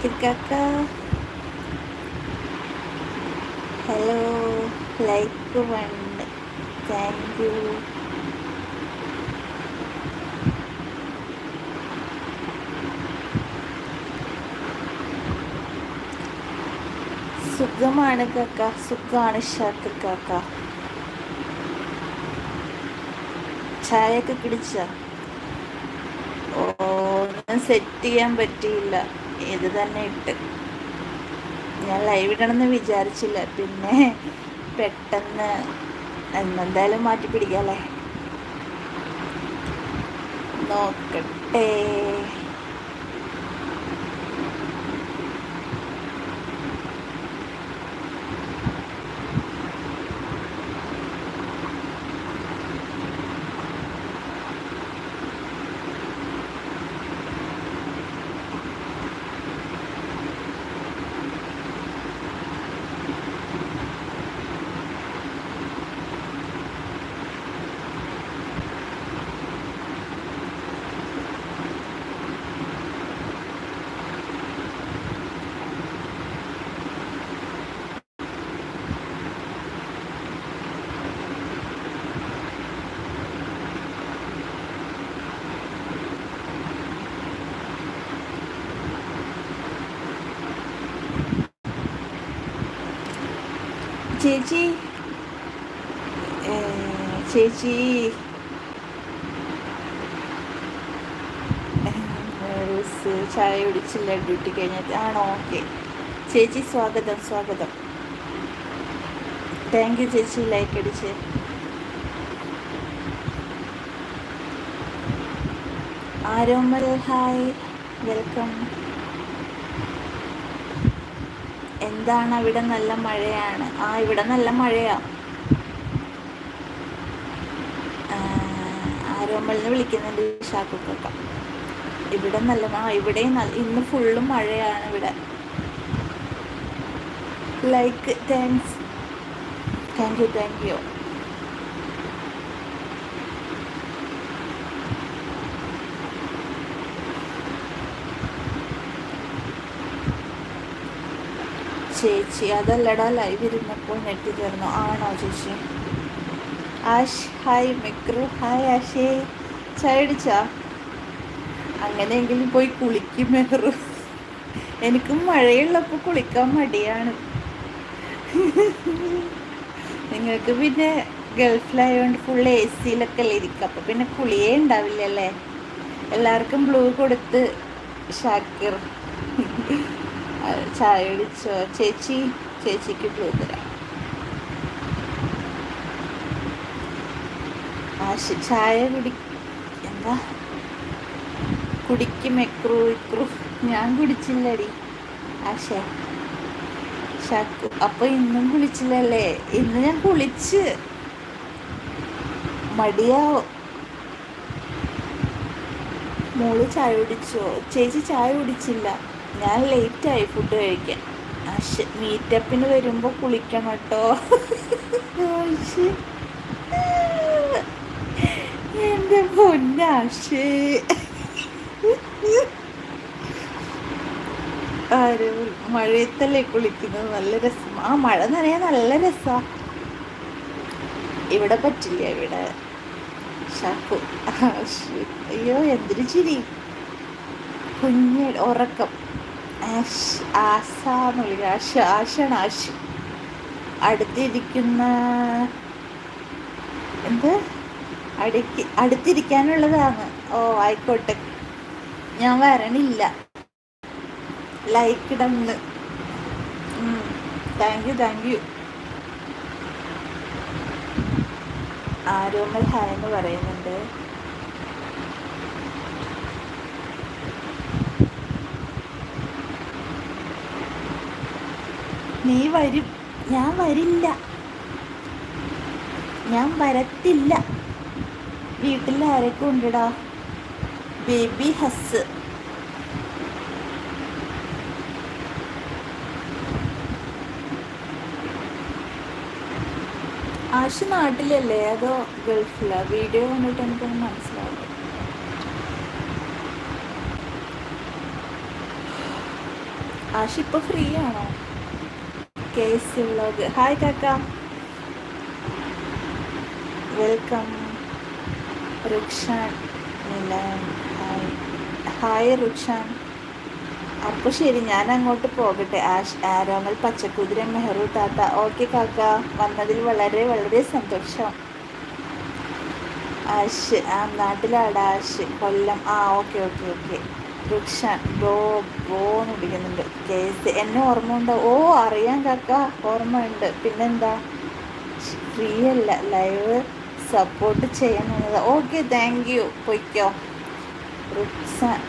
ഷാക്കിർ കാക്ക hello like വണ്ട് thank you സുഖമാണ് കാക്ക സുഖമാണ് ഷാക്കിർ കാക്ക ചായയൊക്കെ കുടിച്ച? ഒന്നും സെറ്റ് ചെയ്യാൻ പറ്റിയില്ല. ഇത് തന്നെ ഇട്ട്. ഞാൻ ലൈവ് ഇടണമെന്ന് വിചാരിച്ചില്ല. പിന്നെ പെട്ടെന്ന് എന്തായാലും മാറ്റി പിടിക്കാല്ലേ നോക്കട്ടെ. ചേച്ചി ചേച്ചി ചായ കുടിച്ചില്ല ഡ്യൂട്ടി കഴിഞ്ഞിട്ട്. ആണോ? ഓക്കെ. ചേച്ചി സ്വാഗതം സ്വാഗതം. താങ്ക് യു ചേച്ചി ലൈക്ക് അടിച്ച്. ആരോമൽ ഹായ്. വെൽക്കം. എന്താണ് അവിടെ നല്ല മഴയാണ്? ആ ഇവിടെ നല്ല മഴയാ. ആരോമലിനെ വിളിക്കുന്നുണ്ട് ഷാക്കുക്കൊക്കെ ഇവിടെ നല്ല ആ ഇവിടെ ഇന്ന് ഫുള്ളും മഴയാണ് ഇവിടെ like thanks thank you thank you ചേച്ചി. അതല്ലടാ ലൈവ് ഇരുന്നപ്പോൾ നെറ്റ് തീർന്നു ആണോ ചേച്ചി? ആഷ് ഹായ് മിക്രു. ഹായ് ആഷേ. ചായ അടിച്ചാ അങ്ങനെയെങ്കിലും പോയി കുളിക്കും മെഹറു. എനിക്കും മഴയുള്ളപ്പോൾ കുളിക്കാൻ മടിയാണ്. നിങ്ങൾക്ക് പിന്നെ ഗൾഫിലായതുകൊണ്ട് ഫുൾ എ സിയിലൊക്കെ അല്ലേ ഇരിക്കുക അപ്പം പിന്നെ കുളിയേ ഉണ്ടാവില്ലല്ലേ? എല്ലാവർക്കും ബ്ലൂ കൊടുത്ത് ഷാക്കിർ. ചായ കുടിച്ചോ ചേച്ചി ചേച്ചിക്ക് ബ്ലൂ തരാം. ആശ ചായ കുടി എന്താ? കുടിക്കും എക്രു ഇക്രു. ഞാൻ കുടിച്ചില്ലടി. ആശ. ഷാക്കു അപ്പൊ ഇന്നും കുളിച്ചില്ലല്ലേ? ഇന്ന് ഞാൻ കുളിച്ച്. മടിയാവും. മോൾ ചായ കുടിച്ചോ? ചേച്ചി ചായ കുടിച്ചില്ല. ഞാൻ ലേറ്റായി ഫുഡ് കഴിക്കാൻ. മീറ്റപ്പിന് വരുമ്പോൾ കുളിക്കണം കേട്ടോ. എന്റെ പൊന്നാശേ. ആരും മഴയത്തല്ലേ കുളിക്കുന്നത്? നല്ല രസം. ആ മഴ നനയാൻ നല്ല രസാ. ഇവിടെ പറ്റില്ല ഇവിടെ. ആശ്. അയ്യോ എന്തൊരു ചിരി. കുഞ്ഞ് ഉറക്കം. ആഷ് അടുത്തിരിക്കുന്ന എന്ത്? അടുക്കി അടുത്തിരിക്കാനുള്ളതാണ്. ഓ ആയിക്കോട്ടെ. ഞാൻ വരണില്ല. Like ഇടന്ന് thank you thank you Aromal hi എന്ന് പറയുന്നുണ്ട്. നീ വരും. ഞാൻ വരില്ല. ഞാൻ വരത്തില്ല. വീട്ടിൽ ആരൊക്കെ ഉണ്ടടാ? ബേബി ഹസ്. ആശു നാട്ടിലല്ലേ? അതോ ഗൾഫിലാ? വീഡിയോ കണ്ടിട്ട് എനിക്കൊന്നും മനസ്സിലാവില്ല ആഷി ഇപ്പൊ ഫ്രീ ആണോ കെ വ്ളോഗ് ഹായ് കാക്ക വെൽക്കം റുക്ഷാൻ ഹായ് ഹായ് അപ്പോൾ ശരി ഞാൻ അങ്ങോട്ട് പോകട്ടെ. ആഷ് ആരോമൽ പച്ചക്കുതിര മെഹ്റു താത്ത. ഓക്കെ കാക്ക. വന്നതിൽ വളരെ വളരെ സന്തോഷം. ആഷ് ആ നാട്ടിലാടാ ആഷ്. കൊല്ലം. ആ okay okay okay. Rukshan bro bro എന്ന് വിളിക്കുന്നുണ്ട്. കേസ്. എന്നെ ഓർമ്മ ഉണ്ടോ ഓ അറിയാം കാക്ക. ഓർമ്മ ഉണ്ട് പിന്നെന്താ? ഫ്രീ അല്ല ലൈവ് സപ്പോർട്ട് ചെയ്യണമെന്നത് ഓക്കെ താങ്ക് യു. പൊയ്ക്കോ. റുക്സാൻ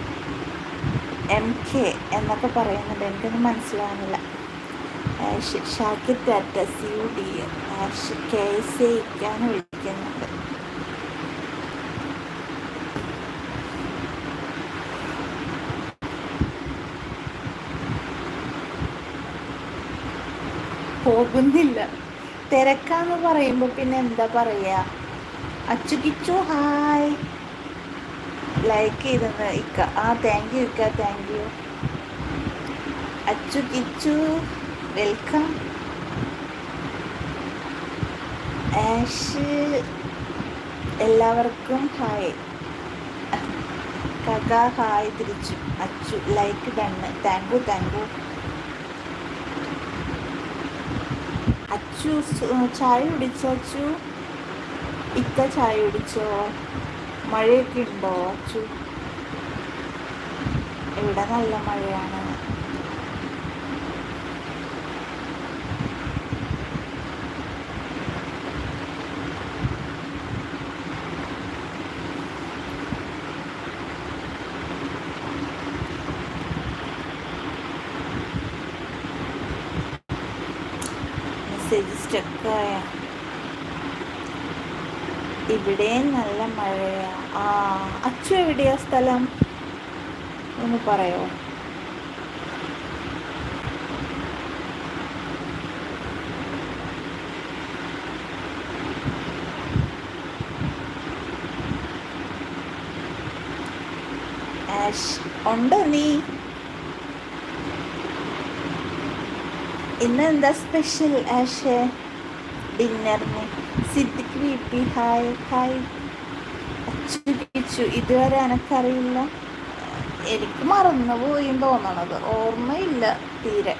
എം കെ എന്നൊക്കെ പറയുന്നുണ്ട്. എനിക്കൊന്നും മനസ്സിലാവുന്നില്ല. ഷാക്കി Tata see you D K S എക്കാന്ന് വിളിക്കുന്നുണ്ട് പോകുന്നില്ല. തിരക്കാന്ന് പറയുമ്പോൾ പിന്നെ എന്താ പറയുക അച്ചു കിച്ചു ഹായ്. ലൈക്ക് ചെയ്തെന്ന് ഇക്ക. ആ താങ്ക് യു ഇക്ക thank you Achu Kichu welcome Ash എല്ലാവർക്കും ഹായ്. കക ഹായ് തിരിച്ചു. Achu like done thank you thank you Achu ചായ കുടിച്ചോ അച്ചു? ഇക്ക ചായ കുടിച്ചോ? മഴയൊക്കെ ഉണ്ടോ അച്ചു? ഇവിടെ നല്ല മഴയാണ് മെസ്സേജ് സ്റ്റക്കായ ഇവിടെ നല്ല മഴയാ. ആ അച്ചു എവിടെയാ സ്ഥലം? ഒന്ന് പറയോ? ഉണ്ടോ നീ? ഇന്ന് എന്താ സ്പെഷ്യൽ ആഷേ? ഡിന്നറിന്. Siddique V P hi hi. Achu ഇതുവരെ എനക്കറിയില്ല എനിക്ക് മറന്നു മറന്നുപോയി തോന്നണത്. ഓർമ്മയില്ല തീരെ.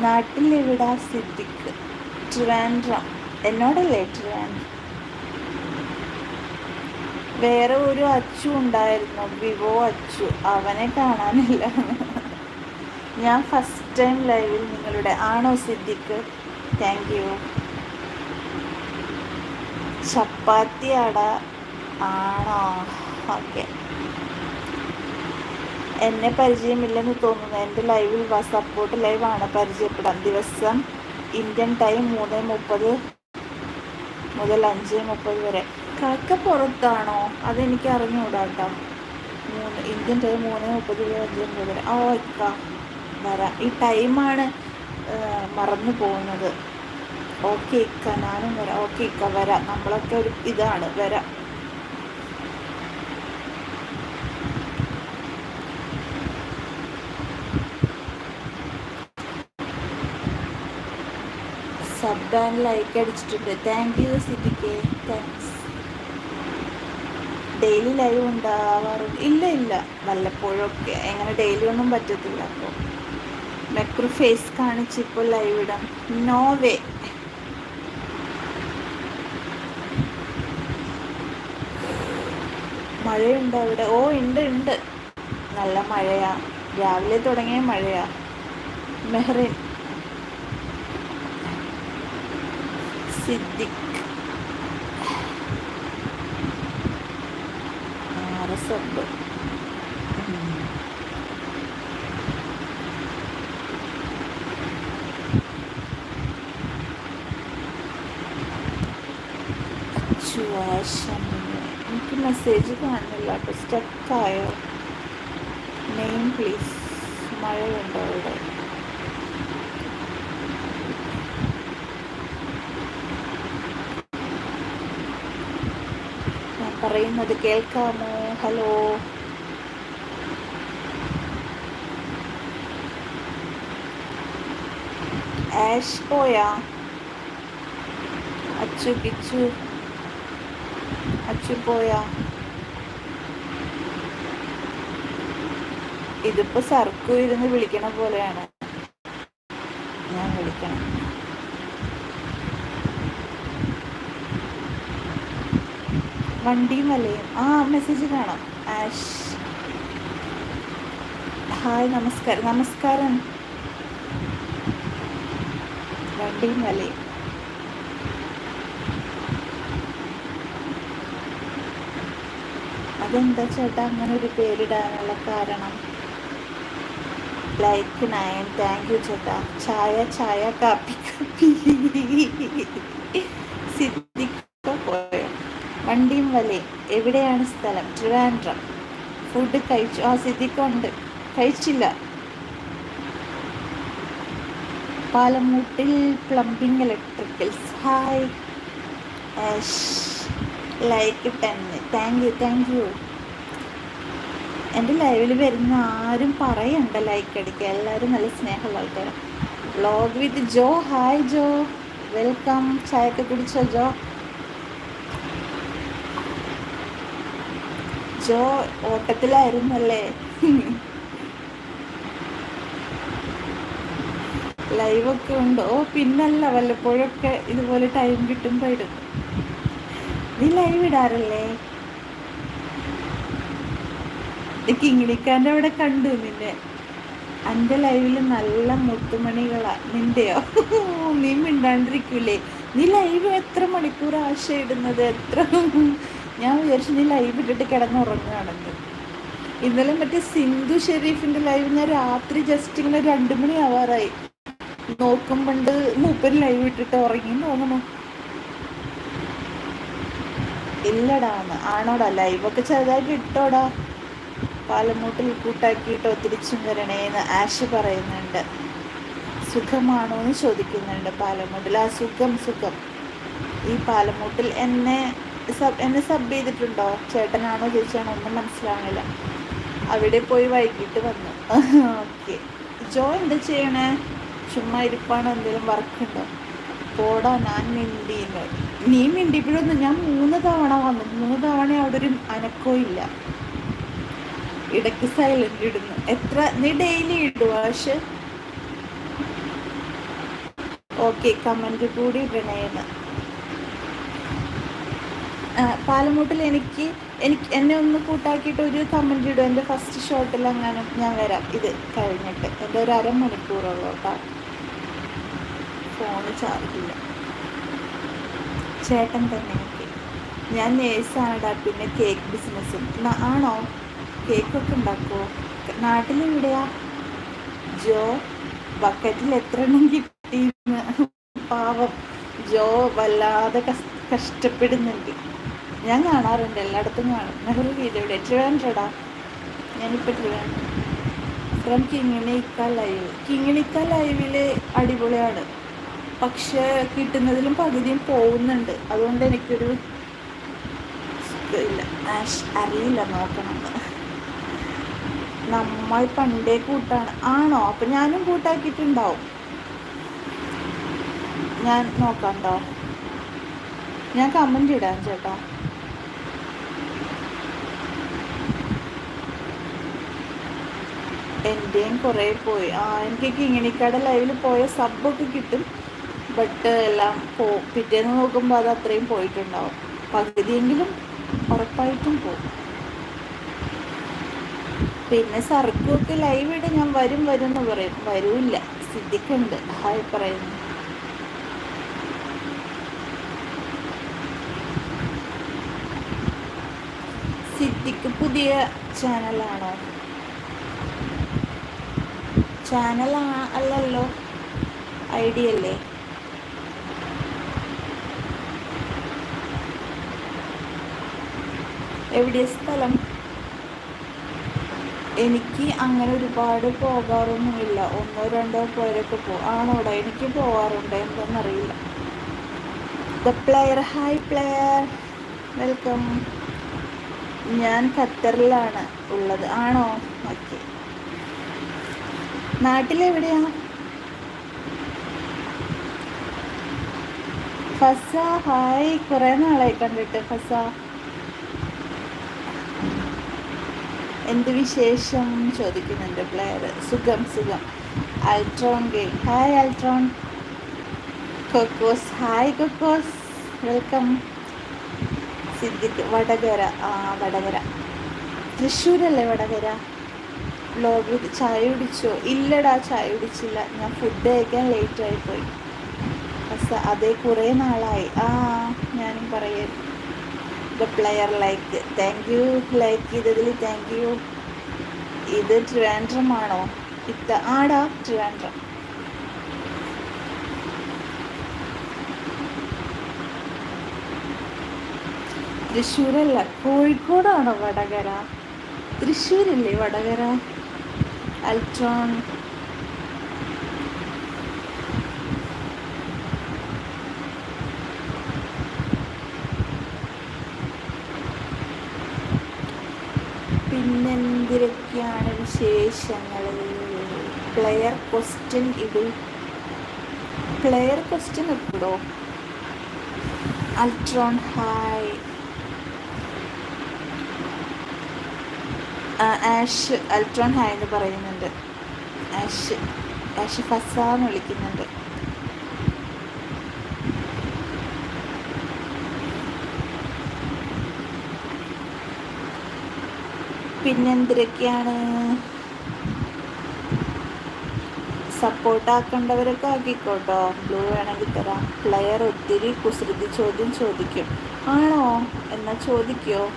നാട്ടിലെവിടാ സിദ്ദിഖ്? ട്രിവാൻഡ്രം. എന്നോടല്ലേ ട്രിവാൻഡ്രം? വേറെ ഒരു അച്ചു ഉണ്ടായിരുന്നു. വിവോ അച്ചു. അവനെ കാണാനില്ല ഞാൻ ഫസ്റ്റ് ടൈം ലൈവിൽ നിങ്ങളുടെ ആണോ സിദ്ദിഖ്? താങ്ക് യു ചപ്പാത്തി അട ആണോ? ഓക്കെ എന്നെ പരിചയമില്ലെന്ന് തോന്നുന്നു. എന്റെ ലൈവിൽ സപ്പോർട്ട് ലൈവാണ് പരിചയപ്പെടാൻ. ദിവസം ഇന്ത്യൻ ടൈം മൂന്ന് മുപ്പത് മുതൽ അഞ്ച് മുപ്പത് വരെ. കാക്ക പുറത്താണോ? അതെനിക്ക് അറിഞ്ഞുകൂടാ കേട്ടോ മൂന്ന് ഇന്ത്യൻ ടൈം മൂന്ന് മുപ്പത് മുതൽ അഞ്ച് മുപ്പത് വരെ. ഓ ഇക്ക. വരാം. ഈ ടൈമാണ് മറന്നു പോകുന്നത്. ഓക്കെ ഇക്ക ഞാനും വരാം. ഓക്കെ ഇക്ക വരാം. നമ്മളൊക്കെ ഒരു ഇതാണ്. വരാം. സബ് ലൈക്ക് അടിച്ചിട്ടുണ്ട്. താങ്ക് യു സിറ്റിക്ക് താങ്ക്സ് ഡെയിലി ലൈവ് ഉണ്ടാവാറുണ്ട്. ഇല്ല ഇല്ല. വല്ലപ്പോഴൊക്കെ. എങ്ങനെ ഡെയിലി ഒന്നും പറ്റത്തില്ല. അപ്പോൾ മെക്രു ഫേസ് കാണിച്ചിപ്പോൾ ലൈവ് ഇടാം. നോവേ മഴയുണ്ടോ അവിടെ. ഓ ഉണ്ട് ഉണ്ട്. നല്ല മഴയാ. രാവിലെ തുടങ്ങിയ മഴയാ. മെഹറിൻ. സിദ്ദിഖ്. ആറ് സബ് പ്രശ്നമില്ല എനിക്ക് മെസ്സേജ് കാണുന്നില്ല. കേട്ടോ സ്റ്റക്കായോ നെയിം പ്ലീസ് മഴയുണ്ടോ അവിടെ? ഞാൻ പറയുന്നത് കേൾക്കാമോ? ഹലോ ആഷ് പോയാ? അച്ചു കിച്ചു പോയാ. ഇതിപ്പോ സർക്കു ഇരുന്ന് വിളിക്കണ പോലെയാണ്. ഞാൻ വിളിക്കണം. വണ്ടിയും അല്ലേ? ആ മെസ്സേജ് കാണാം. ആഷ്. ഹായ് നമസ്കാരം. നമസ്കാരം. വണ്ടിയും അല്ലേ? അതെന്താ ചേട്ടാ? അങ്ങനെ ഒരു പേരിടാനുള്ള കാരണം? ലൈക്ക് നയൻ താങ്ക് യു ചേട്ടാ. ചായ ചായ കാപ്പി കാപ്പി. പോയോ? വണ്ടിയും വലയും എവിടെയാണ് സ്ഥലം? ട്രിവാൻഡ്രം. ഫുഡ് കഴിച്ചു. ആ സിദ്ധിക്കുണ്ട് കഴിച്ചില്ല. പാലമൂട്ടിൽ plumbing electricals hi like ten thank you thank you എന്റെ ലൈവിൽ വരുന്ന ആരും പറയണ്ട ലൈക്ക് അടിക്കുക എല്ലാവരും നല്ല സ്നേഹമുള്ള ആൾക്കാരാണ് vlog with Jo. Hi Jo. Welcome ചായക്ക് കുടിച്ചോ ജോ? ജോ ഓട്ടത്തിലായിരുന്നല്ലേ? ലൈവൊക്കെ ഉണ്ടോ? പിന്നല്ല. വല്ലപ്പോഴൊക്കെ ഇതുപോലെ ടൈം കിട്ടുമ്പോൾ ഇടും. നീ ലൈവ് ഇടാറില്ലേ? കിങ്ങിണിക്കാന്റെ അവിടെ കണ്ടു നിന്നെ. എന്റെ ലൈവിൽ നല്ല മുത്തുമണികളാ. നിന്റെയോ? നീ മിണ്ടാണ്ടിരിക്കൂലേ. നീ ലൈവ് എത്ര മണിക്കൂർ ആശ ഇടുന്നത്? എത്ര? ഞാൻ വിചാരിച്ചു നീ ലൈവ് ഇട്ടിട്ട് കിടന്നുറങ്ങുകയാണെന്ന് ഇന്നലെ മറ്റേ സിന്ധു ഷെരീഫിന്റെ ലൈവ് ഞാൻ രാത്രി ജസ്റ്റ് ഇങ്ങനെ രണ്ടു മണി ആവാറായി നോക്കുമ്പോണ്ട് മൂപ്പര് ലൈവ് ഇട്ടിട്ട് ഉറങ്ങി തോന്നണു ഇല്ലടാന്ന് ആണോടാ ലൈവൊക്കെ ചെറുതായിട്ട് ഇട്ടോടാ. പാലമൂട്ടിൽ കൂട്ടാക്കിയിട്ടോ തിരിച്ചും വരണേന്ന് ആഷ് പറയുന്നുണ്ട്. സുഖമാണോ എന്ന് ചോദിക്കുന്നുണ്ട് പാലമൂട്ടിൽ. ആ സുഖം സുഖം. ഈ പാലമൂട്ടിൽ എന്നെ സബ് എന്നെ സബ് ചെയ്തിട്ടുണ്ടോ? ചേട്ടനാണോ ചേച്ചിയാണോ ഒന്നും മനസ്സിലാവണില്ല. അവിടെ പോയി വൈകിട്ട് വന്നു. ഓക്കെ. ജോ എന്താ ചെയ്യണേ? ചുമ്മാ ഇരിപ്പാണോ? എന്തെങ്കിലും വർക്ക് ഉണ്ടോ? പോടാ ഞാൻ മിണ്ടിയെന്ന് നീ മിണ്ടിയപ്പോഴൊന്നും ഞാൻ മൂന്ന് തവണ വന്നു. മൂന്ന് തവണ അവിടെ ഒരു അനക്കോ ഇല്ല. ഇടയ്ക്ക് സൈലന്റ് ഇടുന്നു. എത്ര? നീ ഡെയിലി ഇടുക പക്ഷെ ഓക്കെ കമന്റ് കൂടി ഇടണേന്ന് പാലമൂട്ടിൽ എനിക്ക് എനിക്ക് എന്നെ ഒന്ന് കൂട്ടാക്കിയിട്ട് ഒരു കമന്റ് ഇടും. എന്റെ ഫസ്റ്റ് ഷോട്ടിൽ അങ്ങനെ ഞാൻ വരാം. ഇത് കഴിഞ്ഞിട്ട്. എന്റെ ഒരു അരമണിക്കൂറുള്ളൂ കേട്ടോ. ഫോണ് ചാർജില്ല ചേട്ടൻ തന്നെ ഓക്കെ. ഞാൻ നേഴ്സാണടാ പിന്നെ കേക്ക് ബിസിനസ്സും. ആണോ? കേക്കൊക്കെ ഉണ്ടാക്കുമോ നാട്ടിലെവിടെയാ? ജോ ബക്കറ്റിൽ എത്ര എണ്ണം കിട്ടിയെന്ന്? പാവം. ജോ വല്ലാതെ കഷ്ടപ്പെടുന്നുണ്ട്. ഞാൻ കാണാറുണ്ട് എല്ലായിടത്തും കാണും. നെഹ്റു വീട് എവിടെ ട്രിവാൻഡ്രടാ ഞാനിപ്പോൾ ട്രിവാൻഡ്രം ഫ്രം കിങ്ങിണിക്ക ലൈവ് കിങ്ങിണിക്ക ലൈവിൽ അടിപൊളിയാണ്. പക്ഷെ കിട്ടുന്നതിലും പകുതിയും പോകുന്നുണ്ട്. അതുകൊണ്ട് എനിക്കൊരു ഇല്ല. അറിയില്ല. നോക്കണം. നമ്മൾ പണ്ടേ കൂട്ടാണ്. ആണോ? അപ്പൊ ഞാനും കൂട്ടാക്കിയിട്ടുണ്ടാവും. ഞാൻ നോക്കാണ്ടോ? ഞാൻ കമന്റ് ഇടാം ചേട്ടാ. എന്റെയും കുറേ പോയി. ആ എനിക്കൊക്കെ കിങ്ങിണിക്കട ലൈവിൽ പോയ സബ്ബൊക്കെ കിട്ടും. ബട്ട് എല്ലാം പോ പിറ്റേന്ന് നോക്കുമ്പോൾ അത് അത്രയും പോയിട്ടുണ്ടാവും. പകുതിയെങ്കിലും ഉറപ്പായിട്ടും പോകും പിന്നെ സർക്കൊക്കെ ലൈവ് ഇട ഞാൻ വരും വരും എന്ന് പറയും. വരൂല്ല. സിദ്ധിക്കുണ്ട്. ഹായ് പറയുന്നു. സിദ്ധിക്ക് പുതിയ ചാനലാണോ? ചാനൽ അല്ലല്ലോ. ഐഡിയ അല്ലേ എവിടെ സ്ഥലം? എനിക്ക് അങ്ങനെ ഒരുപാട് പോകാറൊന്നുമില്ല. ഒന്നോ രണ്ടോ പേരൊക്കെ പോകും ആണോടാ എനിക്ക് പോകാറുണ്ട് എന്താണെന്നറിയില്ല the player hi player welcome ഞാൻ ഖത്തറിലാണ് ഉള്ളത്. ആണോ? ഓക്കെ നാട്ടിലെവിടെയാ? ഫസ ഹായ് കുറെ നാളായി കണ്ടിട്ട് ഫസ. എന്ത് വിശേഷം? ചോദിക്കുന്നുണ്ട് പ്ലെയർ സുഖം സുഖം. Ultron game. Hi Ultron Cocos. Hi Cocos. Welcome Siddique Vadakara. ആ വടകര. തൃശ്ശൂരല്ലേ വടകര? വ്ലോഗ് ചായ കുടിച്ചോ? ഇല്ലടാ ചായ കുടിച്ചില്ല. ഞാൻ ഫുഡ് കഴിക്കാൻ ലേറ്റായി പോയി. അതേ കുറേ നാളായി. ആ ഞാനും പറയാം the player like thank you like ചെയ്തതിൽ താങ്ക് യു ഇത് ട്രിവാൻഡ്രം ആണോ? ഇത്ത ആടാ ട്രിവാൻഡ്രം തൃശ്ശൂരല്ല കോഴിക്കോടാണോ വടകര? തൃശ്ശൂരല്ലേ വടകര? അൽട്രോൺ. വിശേഷങ്ങൾ പ്ലെയർ ക്വസ്റ്റ്യൻ ഇത്. പ്ലെയർ ക്വസ്റ്റ്യൻ ഇട്ടോ Ultron hi Ash Ultron hi എന്ന് പറയുന്നുണ്ട്. ആഷ് ആഷ് ഫസ എന്ന് വിളിക്കുന്നുണ്ട്. പിന്നെന്തിരൊക്കെയാണ്? സപ്പോർട്ട് ആക്കേണ്ടവരൊക്കെ ആക്കിക്കോട്ടോ. ബ്ലൂ വേണമെങ്കിൽ തരാം. പ്ലെയർ ഒത്തിരി കുസൃതി ചോദ്യം ചോദിക്കും. ആണോ? എന്നാൽ ചോദിക്കോ.